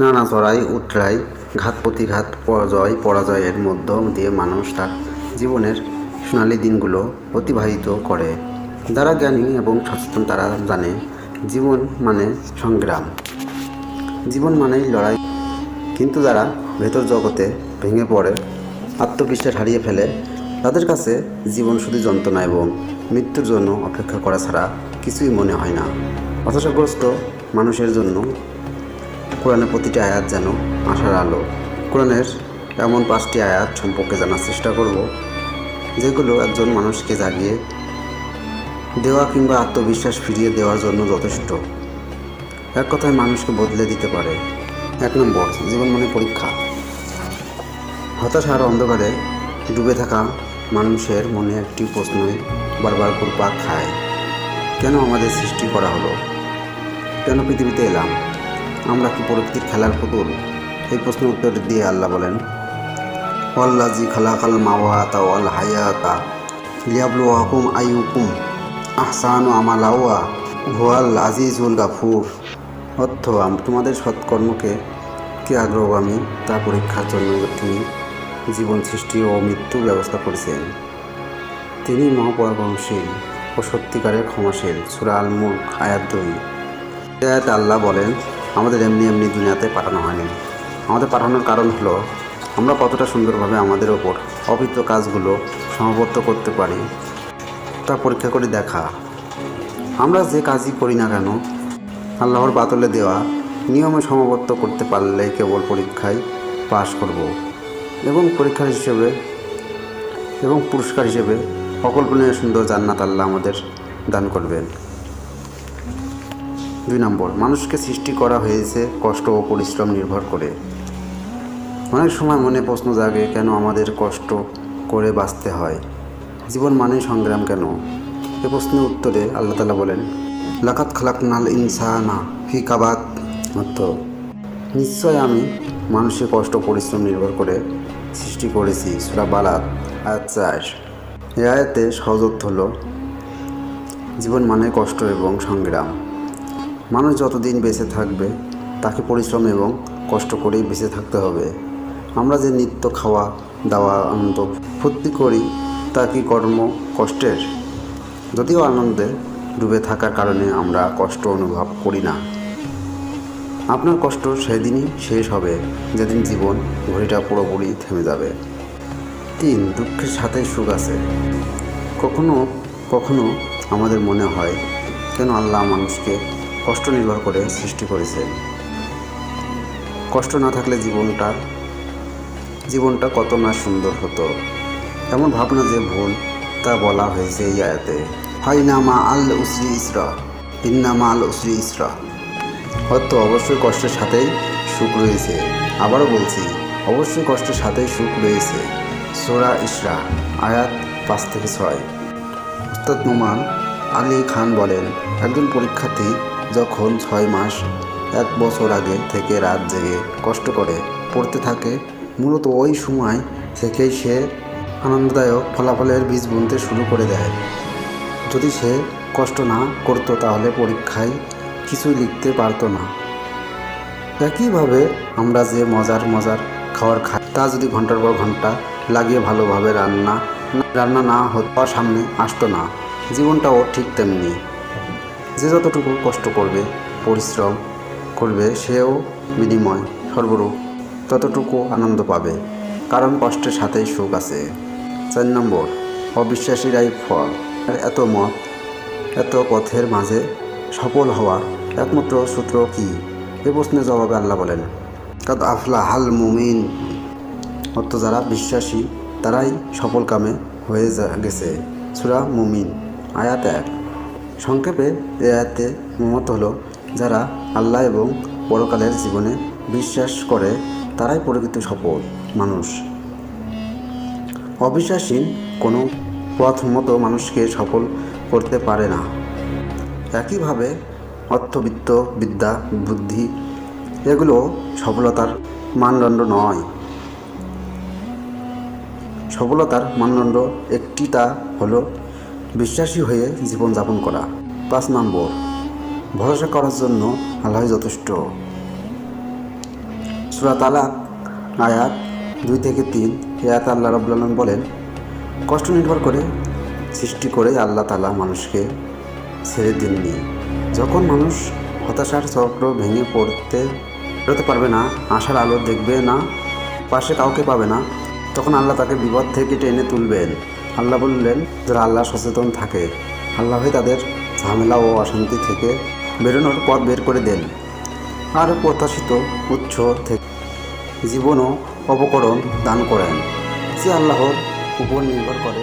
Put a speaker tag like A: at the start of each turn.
A: নানা চড়াই উতরাই ঘাত প্রতিঘাত পরাজয়, পরাজয়ের মধ্য দিয়ে মানুষ তার জীবনের সোনালি দিনগুলো অতিবাহিত করে। যারা জ্ঞানী এবং সচেতন, তারা জানে জীবন মানে সংগ্রাম। জীবন মানেই লড়াই। কিন্তু যারা ভেতর জগতে ভেঙে পড়ে, আত্মবিশ্বাস হারিয়ে ফেলে, তাদের কাছে জীবন শুধু যন্ত্রণা এবং মৃত্যুর জন্য অপেক্ষা করা ছাড়া কিছুই মনে হয় না। হতাশাগ্রস্ত মানুষের জন্য কোরআনের প্রতিটি আয়াত যেন আশার আলো। কোরআনের এমন পাঁচটি আয়াত সম্পর্কে জানার চেষ্টা করব, যেগুলো একজন মানুষকে জাগিয়ে দেওয়া কিংবা আত্মবিশ্বাস ফিরিয়ে দেওয়ার জন্য যথেষ্ট। এক কথায় মানুষকে বদলে দিতে পারে। এক নম্বর, জীবন মানে পরীক্ষা। হতাশার অন্ধকারে ডুবে থাকা মানুষের মনে একটি প্রশ্নই বারবার ঘুরপাক খায়, কেন আমাদের সৃষ্টি করা হলো? কেন পৃথিবীতে এলাম? আমরা কি প্রকৃতির খেলার পুতুল? এই প্রশ্নের উত্তর দিয়ে আল্লাহ বলেন ওয়াল্লাজি খালাকাল মাওয়াতা ওয়াল হায়াতা লিয়াবলু লিয়াবলুয়াকুম আইয়ুকুম আহসানু আমালাওয়া হুয়াল আজিজুল গাফুর। অর্থ তোমাদের সৎকর্মকে কে আগ্রহগামী? তা পরীক্ষার জন্য তিনি জীবন সৃষ্টি ও মৃত্যু ব্যবস্থা করেছেন। তিনি মহাপরাক্রমশীল ও সত্যিকারের ক্ষমাশীল। সুরা মুল্ক আয়াত দুই। আল্লাহ বলেন আমাদের এমনি এমনি দুনিয়াতে পাঠানো হয়নি। আমাদের পাঠানোর কারণ হলো, আমরা কতটা সুন্দরভাবে আমাদের ওপর অবৃত কাজগুলো সমাবদ্ধ করতে পারি, তা পরীক্ষা করে দেখা। আমরা যে কাজই করি না কেন, আল্লাহর বাতলে দেওয়া নিয়মে সমাবদ্ধ করতে পারলে কেবল পরীক্ষায় পাশ করব এবং পরীক্ষার হিসেবে এবং পুরস্কার হিসেবে অকল্পনীয় সুন্দর জান্নাত আল্লাহ আমাদের দান করবেন। দুই নম্বর, মানুষকে সৃষ্টি করা হয়েছে কষ্ট ও পরিশ্রম নির্ভর করে। অনেক সময় মনে প্রশ্ন জাগে, কেন আমাদের কষ্ট করে বাঁচতে হয়? জীবন মানে সংগ্রাম কেন? এ প্রশ্নের উত্তরে আল্লাহ তালা বলেন লাকাত খালাক নাল ইনসানা ফি কাবাত। অর্থ, নিশ্চয় আমি মানুষের কষ্ট পরিশ্রম নির্ভর করে সৃষ্টি করেছি। সুরা বালাত আচ্ছা এ আয়াতে সহজ হলো, জীবন মানে কষ্ট এবং সংগ্রাম। মানুষ যতদিন বেঁচে থাকবে, তাকে পরিশ্রম এবং কষ্ট করেই বেঁচে থাকতে হবে। আমরা যে নিত্য খাওয়া দাওয়া আনন্দ ফুর্তি করি, তা কি কর্ম কষ্টের? যদিও আনন্দে ডুবে থাকার কারণে আমরা কষ্ট অনুভব করি না। আপনার কষ্ট সেদিনই শেষ হবে, যেদিন জীবন ঘড়িটা পুরোপুরি থেমে যাবে। তিন, দুঃখের সাথে সুখ আছে। কখনো কখনো আমাদের মনে হয়, কেন আল্লাহ মানুষকে কষ্ট নির্ভর করে সৃষ্টি করেছেন কষ্ট না থাকলে জীবনটা জীবনটা কত না সুন্দর হতো। এমন ভাবনা যে ভুল, তা বলা হয়েছে এই আয়াতে। ফাইনামা আল উসরি ইসরা ইন্নামা আল উসরি ইসরা। অর্থ অবশ্যই কষ্টের সাথেই সুখ রয়েছে। আবারও বলছি, অবশ্যই কষ্টের সাথেই সুখ রয়েছে। সোরা ইসরা, আয়াত পাঁচ থেকে ছয়। উস্তাদ নোমান আলী খান বলেন, একজন পরীক্ষার্থী যখন ছয় মাস, এক বছর আগে থেকে রাত জেগে কষ্ট করে পড়তে থাকে, মূলত ওই সময় থেকেই সে আনন্দদায়ক ফলাফলের বীজ বুনতে শুরু করে দেয়। যদি সে কষ্ট না করতো তাহলে পরীক্ষায় কিছু লিখতে পারতো না। একইভাবে আমরা যে মজার মজার খাবার খাই, তা যদি ঘণ্টার পর ঘণ্টা লাগিয়ে ভালোভাবে রান্না রান্না না হওয়ার সামনে আসতো না, জীবনটাও ঠিক তেমনি যে যতটুকু কষ্ট করবে, পরিশ্রম করবে, সেও বিনিময়, সর্বরূপ ততটুকু আনন্দ পাবে। কারণ কষ্টের সাথেই সুখ আছে। চার নম্বর, অবিশ্বাসীরাই ফল। এত মত, এত পথের মাঝে সফল হওয়ার একমাত্র সূত্র কি? এ প্রশ্নের জবাবে আল্লাহ বলেন, কাদ আফলা হাল মুমিন। অর্থ, যারা বিশ্বাসী, তারাই সফল কামে হয়ে গেছে। সুরা মুমিন, আয়াত এক। সংক্ষেপে এ আয়াতে মত হলো, যারা আল্লাহ এবং পরকালের জীবনে বিশ্বাস করে, তারাই প্রকৃত সফল মানুষ। অবিশ্বাসী কোনো পথ মতো মানুষকে সফল করতে পারে না। একইভাবে অর্থবিত্ত, বিদ্যা, বুদ্ধি, এগুলো সফলতার মানদণ্ড নয়। সফলতার মানদণ্ড একটি তা হলো বিশ্বাসী হয়ে জীবনযাপন করা। পাঁচ নম্বর ভরসা করার জন্য আল্লাহ যথেষ্ট। সুরা তালাক আয়াত দুই থেকে তিন। আয়াত আল্লাহ রব্বুল আলম বলেন, কষ্ট নির্ভর করে সৃষ্টি করে আল্লাহ তালা মানুষকে ছেড়ে দিননি। যখন মানুষ হতাশার চক্র ভেঙে পড়তে বেরোতে পারবে না, আশার আলো দেখবে না, পাশে কাউকে পাবে না, তখন আল্লাহ তাকে বিপদ থেকে টেনে তুলবেন। আল্লাহ বললেন, যারা আল্লাহ সচেতন থাকে আল্লাহই তাদের ঝামেলা ও অশান্তি থেকে বেরোনোর পথ বের করে দেন। আর প্রত্যাশিত উৎস থেকে জীবন ও অপকরণ দান করেন, যে আল্লাহর উপর নির্ভর করে।